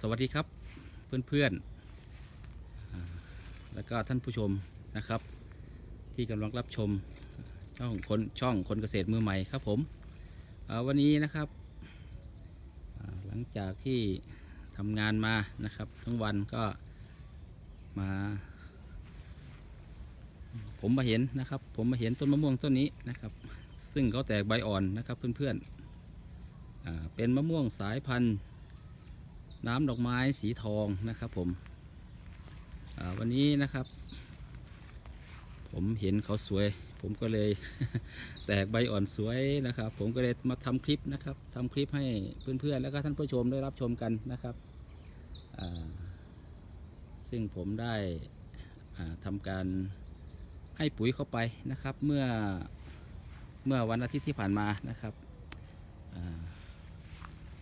สวัสดีครับเพื่อนๆอ่าแล้วก็ท่านผู้ชมนะครับ ที่กำลังรับชมช่องคนช่องคนเกษตรมือใหม่ครับผมวันนี้นะครับ หลังจากที่ทำงานมานะครับ ทั้งวันก็มา ผมมาเห็นนะครับ ผมมาเห็นต้นมะม่วงต้นนี้นะครับ ซึ่งเขาแตกใบอ่อนนะครับเพื่อนๆเป็นมะม่วงสายพันธุ์ น้ำดอกไม้สีทองนะครับผมวันนี้นะครับ ผมเห็นเขาสวย ผมก็เลยแตกใบอ่อนสวยนะครับ ผมก็เลยมาทำคลิปนะครับทำคลิปให้เพื่อนๆ แล้วก็ท่านผู้ชมได้รับชมกันนะครับ ซึ่งผมได้ทำการให้ปุ๋ยเข้าไปนะครับ เมื่อเมื่อวันอาทิตย์ที่ผ่านมานะครับ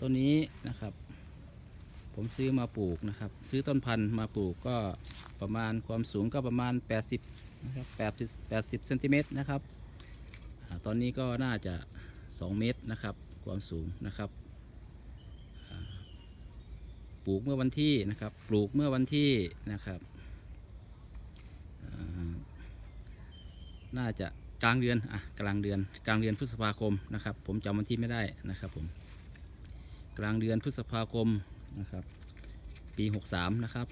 ต้นนี้นะครับ ผมซื้อมาปลูกนะครับ ซื้อต้นพันธุ์มาปลูกก็ประมาณความสูงก็ประมาณ 80นะครับ80 80เซนติเมตรนะครับ ตอนนี้ก็น่าจะ 2 เมตรนะครับ ความสูงนะครับปลูกเมื่อวันที่นะครับ ปลูกเมื่อวันที่นะครับน่าจะกลางเดือนอะกลางเดือนกลางเดือนพฤษภาคมนะครับ ผมจำวันที่ไม่ได้นะครับผม กลางเดือนพฤษภาคมนะครับ ปี 63 นะครับ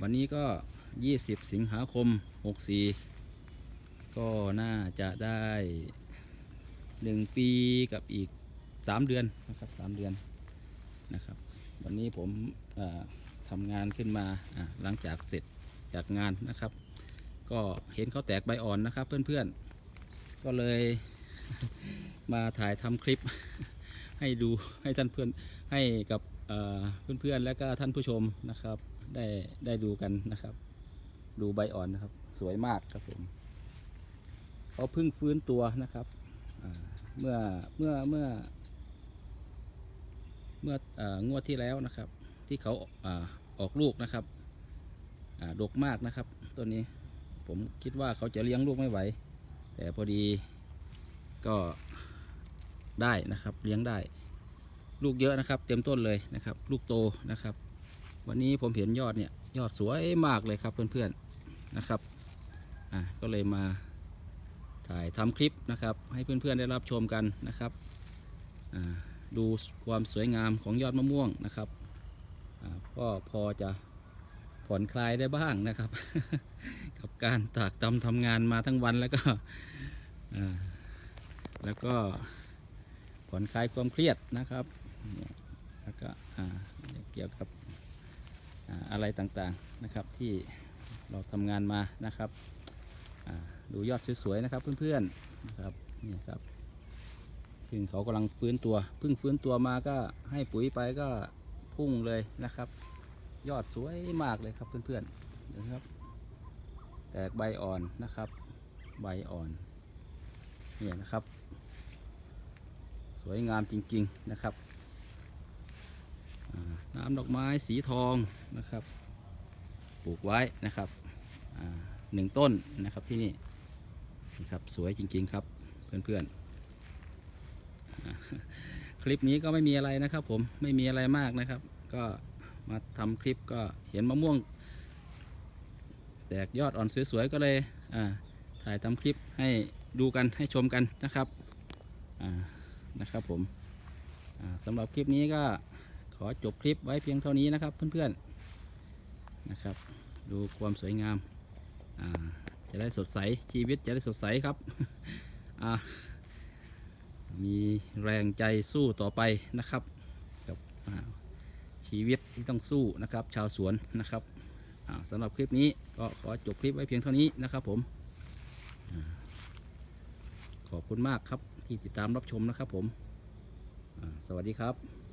วันนี้ก็ 20 สิงหาคม 64 ก็น่าจะได้ 1 ปีกับอีก 3 เดือนนะครับ 3 เดือนนะครับ วันนี้ผมทำงานขึ้นมาหลังจากเสร็จจากงานนะครับ ก็เห็นเขาแตกใบอ่อนนะครับเพื่อนๆ ก็เลยมาถ่ายทำคลิป ให้ดูให้ท่านเพื่อนให้กับเอ่อเพื่อนๆและก็ท่านผู้ชมนะครับ ได้ได้ดูกันนะครับ ดูใบอ่อนนะครับ สวยมากครับผมเขาเพิ่งฟื้นตัวนะครับเมื่อเมื่อเมื่อ เมื่อองวดที่แล้วนะครับ ที่เขาอออกลูกนะครับดกมากนะครับตัวนี้ผมคิดว่าเขาจะเลี้ยงลูกไม่ไหว แต่พอดีก็ ได้นะครับ เลี้ยงได้ ลูกเยอะนะครับ เต็มต้นเลยนะครับ ลูกโตนะครับ วันนี้ผมเห็นยอดเนี่ยยอดสวยมากเลยครับเพื่อนๆนะครับอะก็เลยมาถ่ายทำคลิปนะครับ ให้เพื่อนๆได้รับชมกันนะครับอ่าดูความสวยงามของยอดมะม่วงนะครับอ่าก็พอจะผ่อนคลายได้บ้างนะครับ กับการตากตำทำงานมาทั้งวันแล้วก็อ่าแล้วก็ อนคลายความเครียดนะครับ แล้วก็เกี่ยวกับออะไรต่างๆนะครับที่เราทำงานมานะครับดูยอดสวยๆนะครับเพื่อนๆนะครับนี่ครับซึ่งเขากำลังฟื้นตัวพิ่งฟื้นตัวมาก็ให้ปุ๋ยไปก็พุ่งเลยนะครับ ยอดสวยมากเลยครับเพื่อนๆนะครับ แตกใบอ่อนนะครับ ใบอ่อนเนี่ยนะครับ วยงามจริง ๆนะครับน้ำดอกไม้สีทองนะครับ ปลูกไว้นะครับหนึ่งต้นนะครับที่นี่นะครับสวยจริง ๆ ครับเพื่อนๆ คลิปนี้ก็ไม่มีอะไรนะครับ ผมไม่มีอะไรมากนะครับ ก็มาทำคลิปก็เห็นมะม่วง แตกยอดอ่อนสวยๆก็เลยอ่าถ่ายทำคลิปให้ดูกันให้ชมกันนะครับอ่า นะครับผมสำหรับคลิปนี้ก็ขอจบคลิปไว้เพียงเท่านี้นะครับเพื่อนๆนะครับ ดูความสวยงามจะได้สดใสชีวิตจะได้สดใสครับมีแรงใจสู้ต่อไปนะครับกับชีวิตที่ต้องสู้นะครับ ชาวสวนนะครับสำหรับคลิปนี้ก็ขอจบคลิปไว้เพียงเท่านี้นะครับผม ขอบคุณมากครับที่ติดตามรับชมนะครับผม สวัสดีครับ